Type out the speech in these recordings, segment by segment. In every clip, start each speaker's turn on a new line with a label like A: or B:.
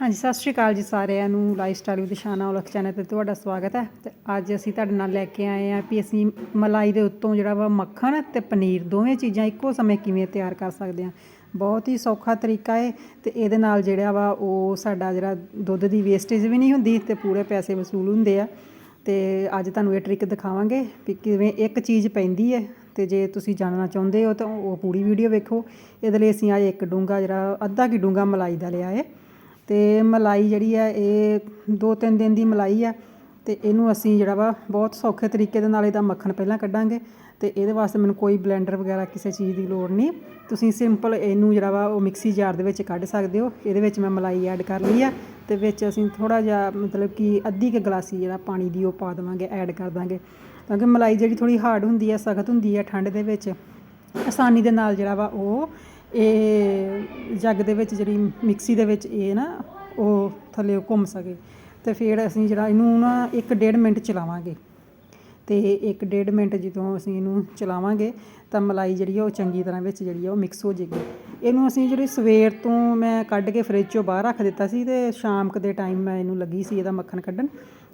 A: ਹਾਂਜੀ, ਸਤਿ ਸ਼੍ਰੀ ਅਕਾਲ ਜੀ ਸਾਰਿਆਂ ਨੂੰ। ਲਾਈਫ ਸਟਾਈਲ ਵਿਦ ਸ਼ਾਨਾ ਉਲਖ ਚੈਨਲ ਤੇ ਤੁਹਾਡਾ ਸਵਾਗਤ ਹੈ। ਤੇ ਅੱਜ ਅਸੀਂ ਤੁਹਾਡੇ ਨਾਲ ਲੈ ਕੇ ਆਏ ਆ ਵੀ ਅਸੀਂ ਮਲਾਈ ਦੇ ਉੱਤੋਂ ਜਿਹੜਾ ਵਾ ਮੱਖਣ ਤੇ ਪਨੀਰ, ਦੋਵੇਂ ਚੀਜ਼ਾਂ ਇੱਕੋ ਸਮੇਂ ਕਿਵੇਂ ਤਿਆਰ ਕਰ ਸਕਦੇ ਹਾਂ। ਬਹੁਤ ਹੀ ਸੌਖਾ ਤਰੀਕਾ ਹੈ ਤੇ ਇਹਦੇ ਨਾਲ ਜਿਹੜਾ ਵਾ ਉਹ ਸਾਡਾ ਜਿਹੜਾ ਦੁੱਧ ਦੀ ਵੇਸਟੇਜ ਵੀ ਨਹੀਂ ਹੁੰਦੀ ਤੇ ਪੂਰੇ ਪੈਸੇ ਵਸੂਲ ਹੁੰਦੇ ਆ। ਤੇ ਅੱਜ ਤੁਹਾਨੂੰ ਇਹ ਟ੍ਰਿਕ ਦਿਖਾਵਾਂਗੇ ਵੀ ਕਿਵੇਂ ਇੱਕ ਚੀਜ਼ ਪੈਂਦੀ ਹੈ ਤੇ ਜੇ ਤੁਸੀਂ ਜਾਣਨਾ ਚਾਹੁੰਦੇ ਹੋ ਤਾਂ ਉਹ ਪੂਰੀ ਵੀਡੀਓ ਵੇਖੋ। ਇਹਦੇ ਲਈ ਅਸੀਂ ਅੱਜ ਇੱਕ ਡੂੰਗਾ ਜਿਹੜਾ ਅੱਧਾ ਕੀ ਡੂੰਗਾ ਮਲਾਈ ਦਾ ਲਿਆ ਹੈ ਅਤੇ ਮਲਾਈ ਜਿਹੜੀ ਹੈ, ਇਹ ਦੋ ਤਿੰਨ ਦਿਨ ਦੀ ਮਲਾਈ ਆ ਅਤੇ ਇਹਨੂੰ ਅਸੀਂ ਜਿਹੜਾ ਵਾ ਬਹੁਤ ਸੌਖੇ ਤਰੀਕੇ ਦੇ ਨਾਲ ਇਹਦਾ ਮੱਖਣ ਪਹਿਲਾਂ ਕੱਢਾਂਗੇ ਅਤੇ ਇਹਦੇ ਵਾਸਤੇ ਮੈਨੂੰ ਕੋਈ ਬਲੈਂਡਰ ਵਗੈਰਾ ਕਿਸੇ ਚੀਜ਼ ਦੀ ਲੋੜ ਨਹੀਂ। ਤੁਸੀਂ ਸਿੰਪਲ ਇਹਨੂੰ ਜਿਹੜਾ ਵਾ ਉਹ ਮਿਕਸੀ ਜਾਰ ਦੇ ਵਿੱਚ ਕੱਢ ਸਕਦੇ ਹੋ। ਇਹਦੇ ਵਿੱਚ ਮੈਂ ਮਲਾਈ ਐਡ ਕਰ ਲਈ ਆ ਅਤੇ ਵਿੱਚ ਅਸੀਂ ਥੋੜ੍ਹਾ ਜਿਹਾ ਮਤਲਬ ਕਿ ਅੱਧੀ ਕੁ ਗਲਾਸੀ ਜਿਹੜਾ ਪਾਣੀ ਦੀ ਉਹ ਪਾ ਦੇਵਾਂਗੇ, ਐਡ ਕਰ ਦਾਂਗੇ। ਕਿਉਂਕਿ ਮਲਾਈ ਜਿਹੜੀ ਥੋੜ੍ਹੀ ਹਾਰਡ ਹੁੰਦੀ ਹੈ, ਸਖਤ ਹੁੰਦੀ ਹੈ ਠੰਡ ਦੇ ਵਿੱਚ, ਆਸਾਨੀ ਦੇ ਨਾਲ ਜਿਹੜਾ ਵਾ ਉਹ ਇਹ ਜੱਗ ਦੇ ਵਿੱਚ ਜਿਹੜੀ ਮਿਕਸੀ ਦੇ ਵਿੱਚ ਇਹ ਨਾ ਉਹ ਥੱਲੇ ਘੁੰਮ ਸਕੇ ਅਤੇ ਫਿਰ ਅਸੀਂ ਜਿਹੜਾ ਇਹਨੂੰ ਨਾ 1.5 ਮਿੰਟ ਚਲਾਵਾਂਗੇ। ਅਤੇ ਇੱਕ ਡੇਢ ਮਿੰਟ ਜਦੋਂ ਅਸੀਂ ਇਹਨੂੰ ਚਲਾਵਾਂਗੇ ਤਾਂ ਮਲਾਈ ਜਿਹੜੀ ਆ ਉਹ ਚੰਗੀ ਤਰ੍ਹਾਂ ਵਿੱਚ ਜਿਹੜੀ ਆ ਉਹ ਮਿਕਸ ਹੋ ਜੇਗੀ ਇਹਨੂੰ ਅਸੀਂ ਜਿਹੜੀ ਸਵੇਰ ਤੋਂ ਮੈਂ ਕੱਢ ਕੇ ਫਰਿੱਜ ਚੋਂ ਬਾਹਰ ਰੱਖ ਦਿੱਤਾ ਸੀ ਤੇ ਸ਼ਾਮ ਕ ਦੇ ਟਾਈਮ ਮੈਂ ਇਹਨੂੰ ਲੱਗੀ ਸੀ ਇਹਦਾ ਮੱਖਣ ਕੱਢਣ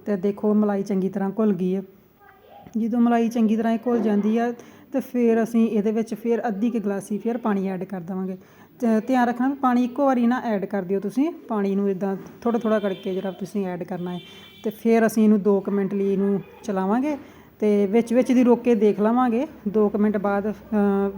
A: ਤੇ ਦੇਖੋ ਮਲਾਈ ਚੰਗੀ ਤਰ੍ਹਾਂ ਘੁਲ ਗਈ ਹੈ ਜਦੋਂ ਮਲਾਈ ਚੰਗੀ ਤਰ੍ਹਾਂ ਇਹ ਘੁਲ ਜਾਂਦੀ ਆ ਤੇ ਫਿਰ ਅਸੀਂ ਇਹਦੇ ਵਿੱਚ ਫਿਰ ਅੱਧੀ ਕੁ ਗਲਾਸੀ ਫਿਰ ਪਾਣੀ ਐਡ ਕਰ ਦੇਵਾਂਗੇ। ਤੇ ਧਿਆਨ ਰੱਖਣਾ ਵੀ ਪਾਣੀ ਇੱਕੋ ਵਾਰੀ ਨਾ ਐਡ ਕਰ ਦਿਓ ਤੁਸੀਂ। ਪਾਣੀ ਨੂੰ ਇਦਾਂ ਥੋੜਾ ਥੋੜਾ ਕਰਕੇ ਜਿਹੜਾ ਤੁਸੀਂ ਐਡ ਕਰਨਾ ਹੈ। ਤੇ ਫਿਰ ਅਸੀਂ ਇਹਨੂੰ 2 ਮਿੰਟ ਲਈ ਇਹਨੂੰ ਚਲਾਵਾਂਗੇ ਤੇ ਵਿੱਚ ਵਿੱਚ ਦੀ ਰੋਕ ਕੇ ਦੇਖ ਲਵਾਂਗੇ। 2 ਮਿੰਟ ਬਾਅਦ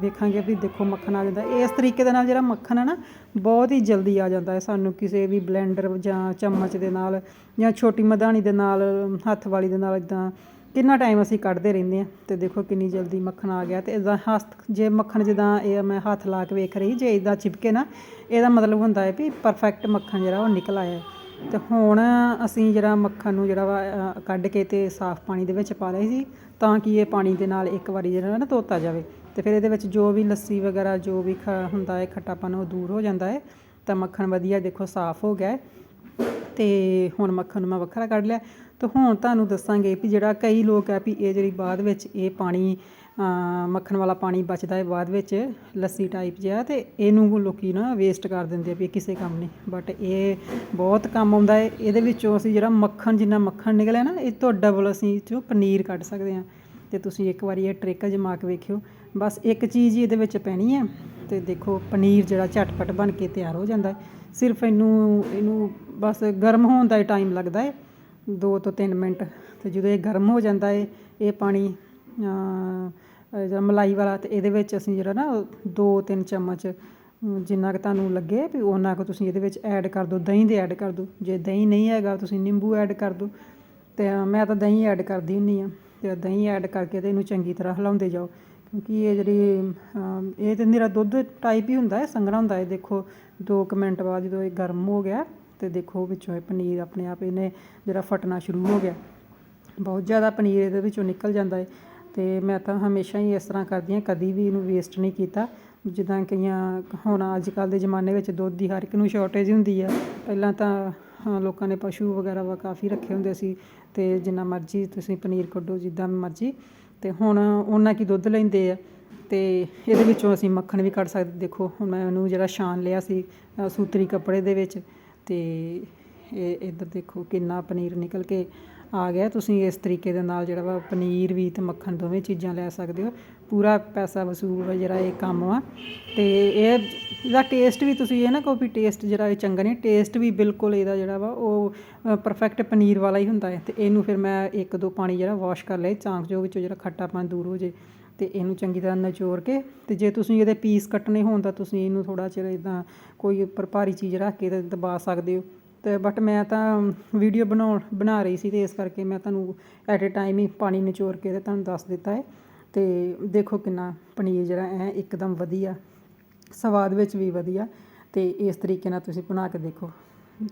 A: ਵੇਖਾਂਗੇ ਵੀ ਦੇਖੋ ਮੱਖਣ ਆ ਜਾਂਦਾ। ਇਸ ਤਰੀਕੇ ਦੇ ਨਾਲ ਜਿਹੜਾ ਮੱਖਣ ਹੈ ਨਾ, ਬਹੁਤ ਹੀ ਜਲਦੀ ਆ ਜਾਂਦਾ ਹੈ। ਸਾਨੂੰ ਕਿਸੇ ਵੀ ਬਲੈਂਡਰ ਜਾਂ ਚਮਚ ਦੇ ਨਾਲ ਜਾਂ ਛੋਟੀ ਮਧਾਣੀ ਦੇ ਨਾਲ, ਹੱਥ ਵਾਲੀ ਦੇ ਨਾਲ ਇਦਾਂ ਕਿੰਨਾ ਟਾਈਮ ਅਸੀਂ ਕੱਢਦੇ ਰਹਿੰਦੇ ਆ ਤੇ ਦੇਖੋ ਕਿੰਨੀ ਜਲਦੀ ਮੱਖਣ ਆ ਗਿਆ ਤੇ ਇਦਾਂ ਹੱਥ, ਜੇ ਮੱਖਣ ਜਿੱਦਾਂ ਇਹ ਮੈਂ ਹੱਥ ਲਾ ਕੇ ਵੇਖ ਰਹੀ, ਜੇ ਇਦਾਂ ਚਿਪਕੇ ਨਾ, ਇਹਦਾ ਮਤਲਬ ਹੁੰਦਾ ਹੈ ਵੀ ਪਰਫੈਕਟ ਮੱਖਣ ਜਿਹੜਾ ਉਹ ਨਿਕਲ ਆਇਆ ਹੈ। ਤੇ ਹੁਣ ਅਸੀਂ ਜਿਹੜਾ ਮੱਖਣ ਨੂੰ ਜਿਹੜਾ ਵਾ ਕੱਢ ਕੇ ਤੇ ਸਾਫ਼ ਪਾਣੀ ਦੇ ਵਿੱਚ ਪਾ ਲਿਆ ਸੀ, ਤਾਂ ਕਿ ਇਹ ਪਾਣੀ ਦੇ ਨਾਲ ਇੱਕ ਵਾਰੀ ਜਿਹੜਾ ਨਾ ਧੋਤਾ ਜਾਵੇ ਤੇ ਫਿਰ ਇਹਦੇ ਵਿੱਚ ਜੋ ਵੀ ਲੱਸੀ ਵਗੈਰਾ, ਜੋ ਵੀ ਖ- ਹੁੰਦਾ ਹੈ, ਖੱਟਾਪਨ ਉਹ ਦੂਰ ਹੋ ਜਾਂਦਾ ਹੈ, ਤਾਂ ਮੱਖਣ ਵਧੀਆ ਦੇਖੋ ਸਾਫ਼ ਹੋ ਗਿਆ ਹੈ ਤੇ ਹੁਣ ਮੱਖਣ ਨੂੰ ਮੈਂ ਵੱਖਰਾ ਕੱਢ ਲਿਆ। ਤੇ ਹੁਣ ਤੁਹਾਨੂੰ ਦੱਸਾਂਗੇ ਵੀ ਜਿਹੜਾ ਕਈ ਲੋਕ ਆ ਵੀ ਇਹ ਜਿਹੜੀ ਬਾਅਦ ਵਿੱਚ ਇਹ ਪਾਣੀ ਮੱਖਣ ਵਾਲਾ ਪਾਣੀ ਬਚਦਾ ਹੈ, ਬਾਅਦ ਵਿੱਚ ਲੱਸੀ ਟਾਈਪ ਜਿਹਾ ਤੇ ਇਹਨੂੰ ਲੋਕੀ ਨਾ ਵੇਸਟ ਕਰ ਦਿੰਦੇ ਆ ਵੀ ਇਹ ਕਿਸੇ ਕੰਮ ਨਹੀਂ। ਬਟ ਇਹ ਬਹੁਤ ਕੰਮ ਆਉਂਦਾ ਹੈ। ਇਹਦੇ ਵਿੱਚੋਂ ਅਸੀਂ ਜਿਹੜਾ ਮੱਖਣ, ਜਿੰਨਾ ਮੱਖਣ ਨਿਕਲਿਆ ਨਾ, ਇਹ ਤੋਂ ਡਬਲ ਅਸੀਂ 'ਚੋਂ ਪਨੀਰ ਕੱਢ ਸਕਦੇ ਹਾਂ। ਤੇ ਤੁਸੀਂ ਇੱਕ ਵਾਰੀ ਇਹ ਟ੍ਰਿਕ ਅਜਮਾ ਕੇ ਵੇਖਿਓ। ਬਸ ਇੱਕ ਚੀਜ਼ ਹੀ ਇਹਦੇ ਵਿੱਚ ਪੈਣੀ ਹੈ ਤੇ ਦੇਖੋ ਪਨੀਰ ਜਿਹੜਾ ਝਟਪਟ ਬਣ ਕੇ ਤਿਆਰ ਹੋ ਜਾਂਦਾ ਹੈ। ਸਿਰਫ ਇਹਨੂੰ ਇਹਨੂੰ ਬਸ ਗਰਮ ਹੋਣ ਦਾ ਹੀ ਟਾਈਮ ਲੱਗਦਾ ਹੈ। 2 ਤੋਂ 3 ਮਿੰਟ ਤੇ ਜਦੋਂ ਇਹ ਗਰਮ ਹੋ ਜਾਂਦਾ ਹੈ, ਇਹ ਪਾਣੀ ਜਿਹੜਾ ਮਲਾਈ ਵਾਲਾ ਤੇ ਇਹਦੇ ਵਿੱਚ ਅਸੀਂ ਜਿਹੜਾ ਨਾ 2-3 ਚਮਚ, ਜਿੰਨਾ ਕਿ ਤੁਹਾਨੂੰ ਲੱਗੇ ਵੀ ਉਹਨਾਂ ਕੁ ਤੁਸੀਂ ਇਹਦੇ ਵਿੱਚ ਐਡ ਕਰ ਦਿਓ। ਦਹੀਂ ਦੇ ਐਡ ਕਰ ਦਿਓ। ਜੇ ਦਹੀਂ ਨਹੀਂ ਹੈਗਾ ਤੁਸੀਂ ਨਿੰਬੂ ਐਡ ਕਰ ਦਿਓ। ਤੇ ਮੈਂ ਤਾਂ ਦਹੀਂ ਐਡ ਕਰਦੀ ਹੁੰਨੀ ਆ ਤੇ ਦਹੀਂ ਐਡ ਕਰਕੇ ਤੇ ਇਹਨੂੰ ਚੰਗੀ ਤਰ੍ਹਾਂ ਹਿਲਾਉਂਦੇ ਜਾਓ। ਕਿਉਂਕਿ ਇਹ ਜਿਹੜੀ ਇਹ ਤੇ ਨਿਰਾ ਦੁੱਧ ਟਾਈਪ ਹੀ ਹੁੰਦਾ ਹੈ, ਸੰਘਣਾ ਹੁੰਦਾ ਹੈ। ਦੇਖੋ 2 ਮਿੰਟ ਬਾਅਦ ਜਦੋਂ ਇਹ ਗਰਮ ਹੋ ਗਿਆ ਤੇ ਦੇਖੋ ਵਿੱਚੋਂ ਇਹ ਪਨੀਰ ਆਪਣੇ ਆਪ ਇਹਨੇ ਜਿਹੜਾ ਫਟਣਾ ਸ਼ੁਰੂ ਹੋ ਗਿਆ। ਬਹੁਤ ਜ਼ਿਆਦਾ ਪਨੀਰ ਇਹਦੇ ਵਿੱਚੋਂ ਨਿਕਲ ਜਾਂਦਾ ਹੈ ਤੇ ਮੈਂ ਤਾਂ ਹਮੇਸ਼ਾ ਹੀ ਇਸ ਤਰ੍ਹਾਂ ਕਰਦੀ ਹਾਂ, ਕਦੀ ਵੀ ਇਹਨੂੰ ਵੇਸਟ ਨਹੀਂ ਕੀਤਾ। ਜਿੱਦਾਂ ਕਈਆਂ, ਹੁਣ ਅੱਜ ਕੱਲ੍ਹ ਦੇ ਜ਼ਮਾਨੇ ਵਿੱਚ ਦੁੱਧ ਦੀ ਹਰ ਇੱਕ ਨੂੰ ਸ਼ਾਰਟੇਜ ਹੁੰਦੀ ਆ। ਪਹਿਲਾਂ ਤਾਂ ਲੋਕਾਂ ਨੇ ਪਸ਼ੂ ਵਗੈਰਾ ਵਾ ਕਾਫੀ ਰੱਖੇ ਹੁੰਦੇ ਸੀ ਅਤੇ ਜਿੰਨਾ ਮਰਜ਼ੀ ਤੁਸੀਂ ਪਨੀਰ ਕੱਢੋ, ਜਿੱਦਾਂ ਮਰਜ਼ੀ। ਅਤੇ ਹੁਣ ਉਹਨਾਂ ਕੀ ਦੁੱਧ ਲੈਂਦੇ ਆ ਅਤੇ ਇਹਦੇ ਵਿੱਚੋਂ ਅਸੀਂ ਮੱਖਣ ਵੀ ਕੱਢ ਸਕਦੇ, ਦੇਖੋ ਹੁਣ ਮੈਂ ਉਹਨੂੰ ਜਿਹੜਾ ਛਾਣ ਲਿਆ ਸੀ ਸੂਤਰੀ ਕੱਪੜੇ ਦੇ ਵਿੱਚ ਅਤੇ ਇਹ ਇੱਧਰ ਦੇਖੋ ਕਿੰਨਾ ਪਨੀਰ ਨਿਕਲ ਕੇ ਆ ਗਿਆ। ਤੁਸੀਂ ਇਸ ਤਰੀਕੇ ਦੇ ਨਾਲ ਜਿਹੜਾ ਵਾ ਪਨੀਰ ਵੀ ਤੇ ਮੱਖਣ ਦੋਵੇਂ ਚੀਜ਼ਾਂ ਲੈ ਸਕਦੇ ਹੋ। ਪੂਰਾ ਪੈਸਾ ਵਸੂਲ ਵਾ ਜਿਹੜਾ ਇਹ ਕੰਮ ਵਾ। ਤੇ ਇਹ ਇਹਦਾ ਟੇਸਟ ਵੀ ਤੁਸੀਂ ਇਹ ਨਾ ਕਹੋ ਵੀ ਟੇਸਟ ਜਿਹੜਾ ਇਹ ਚੰਗਾ ਨਹੀਂ ਟੇਸਟ ਵੀ ਬਿਲਕੁਲ ਇਹਦਾ ਜਿਹੜਾ ਵਾ ਉਹ ਪਰਫੈਕਟ ਪਨੀਰ ਵਾਲਾ ਹੀ ਹੁੰਦਾ ਹੈ। ਤੇ ਇਹਨੂੰ ਫਿਰ ਮੈਂ ਇੱਕ ਦੋ ਪਾਣੀ ਜਿਹੜਾ ਵਾਸ਼ ਕਰ ਲਏ। ਚਾਂਕ ਜੋ ਵਿੱਚੋਂ ਜਿਹੜਾ ਖੱਟਾਪਨ ਦੂਰ ਹੋ ਜੇ ਤੇ ਇਹਨੂੰ ਚੰਗੀ ਤਰ੍ਹਾਂ ਨਿਚੋੜ ਕੇ ਤੇ ਜੇ ਤੁਸੀਂ ਇਹਦੇ ਪੀਸ ਕੱਟਣੇ ਹੋਣ ਤਾਂ ਤੁਸੀਂ ਇਹਨੂੰ ਥੋੜਾ ਚਿਰ ਇਦਾਂ ਕੋਈ ਉੱਪਰ ਭਾਰੀ ਚੀਜ਼ ਰੱਖ ਕੇ ਤੇ ਦਬਾ ਸਕਦੇ ਹੋ। ਤੇ ਬਟ ਮੈਂ ਤਾਂ ਵੀਡੀਓ ਬਣਾਉਣ, ਬਣਾ ਰਹੀ ਸੀ ਤੇ ਇਸ ਕਰਕੇ ਮੈਂ ਤੁਹਾਨੂੰ ਐਟ ਅ ਟਾਈਮ ਹੀ ਪਾਣੀ ਨਿਚੋੜ ਕੇ ਤੇ ਤੁਹਾਨੂੰ ਦੱਸ ਦਿੱਤਾ ਹੈ। ਤੇ ਦੇਖੋ ਕਿੰਨਾ ਪਨੀਰ ਜਿਹੜਾ ਹੈ ਇੱਕਦਮ ਵਧੀਆ, ਸਵਾਦ ਵਿੱਚ ਵੀ ਵਧੀਆ ਤੇ ਇਸ ਤਰੀਕੇ ਨਾਲ ਤੁਸੀਂ ਬਣਾ ਕੇ ਦੇਖੋ।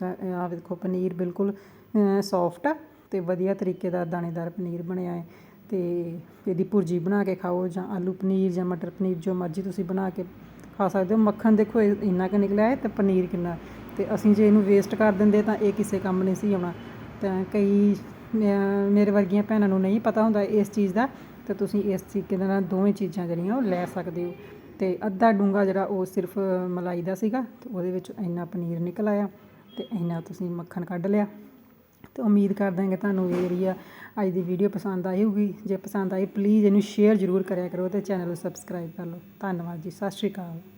A: ਤਾਂ ਆਹ ਦੇਖੋ ਪਨੀਰ ਬਿਲਕੁਲ ਸੌਫਟ ਆ ਤੇ ਵਧੀਆ ਤਰੀਕੇ ਦਾ ਦਾਣੇਦਾਰ ਪਨੀਰ ਬਣਿਆ ਹੈ। ਤੇ ਇਹਦੀ ਭੁਰਜੀ ਬਣਾ ਕੇ ਖਾਓ ਜਾਂ ਆਲੂ ਪਨੀਰ ਜਾਂ ਮਟਰ ਪਨੀਰ ਜੋ ਮਰਜ਼ੀ ਤੁਸੀਂ ਬਣਾ ਕੇ ਖਾ ਸਕਦੇ ਹੋ। ਮੱਖਣ ਦੇਖੋ ਇਹ ਇੰਨਾ ਕੁ ਨਿਕਲਿਆ ਹੈ ਤੇ ਪਨੀਰ ਕਿੰਨਾ ਤੇ ਅਸੀਂ ਜੇ ਇਹਨੂੰ ਵੇਸਟ ਕਰ ਦਿੰਦੇ ਤਾਂ ਇਹ ਕਿਸੇ ਕੰਮ ਨਹੀਂ ਸੀ ਆਉਣਾ। ਤਾਂ ਕਈ ਅਹ, ਮੇਰੇ ਵਰਗੀਆਂ ਭੈਣਾਂ ਨੂੰ ਨਹੀਂ ਪਤਾ ਹੁੰਦਾ ਇਸ ਚੀਜ਼ ਦਾ ਤਾਂ ਤੁਸੀਂ ਇਸ ਤਰੀਕੇ ਦੇ ਨਾਲ ਦੋਵੇਂ ਚੀਜ਼ਾਂ ਜਿਹੜੀਆਂ ਉਹ ਲੈ ਸਕਦੇ ਹੋ। ਤੇ ਅੱਧਾ ਡੂੰਗਾ ਜਿਹੜਾ ਉਹ ਸਿਰਫ ਮਲਾਈ ਦਾ ਸੀਗਾ ਤੇ ਉਹਦੇ ਵਿੱਚ ਇੰਨਾ ਪਨੀਰ ਨਿਕਲ ਆਇਆ ਤੇ ਇੰਨਾ ਤੁਸੀਂ ਮੱਖਣ ਕੱਢ ਲਿਆ। ਤੇ ਉਮੀਦ ਕਰਦੇ ਹਾਂ ਕਿ ਤੁਹਾਨੂੰ ਇਹ ਜਿਹੜੀ ਆ ਅੱਜ ਦੀ ਵੀਡੀਓ ਪਸੰਦ ਆਈ ਹੋਊਗੀ। ਜੇ ਪਸੰਦ ਆਈ ਪਲੀਜ਼ ਇਹਨੂੰ ਸ਼ੇਅਰ ਜ਼ਰੂਰ ਕਰਿਆ ਕਰੋ ਤੇ ਚੈਨਲ ਨੂੰ ਸਬਸਕ੍ਰਾਈਬ ਕਰ ਲਓ। ਧੰਨਵਾਦ ਜੀ ਸਤਿ ਸ਼੍ਰੀ ਅਕਾਲ।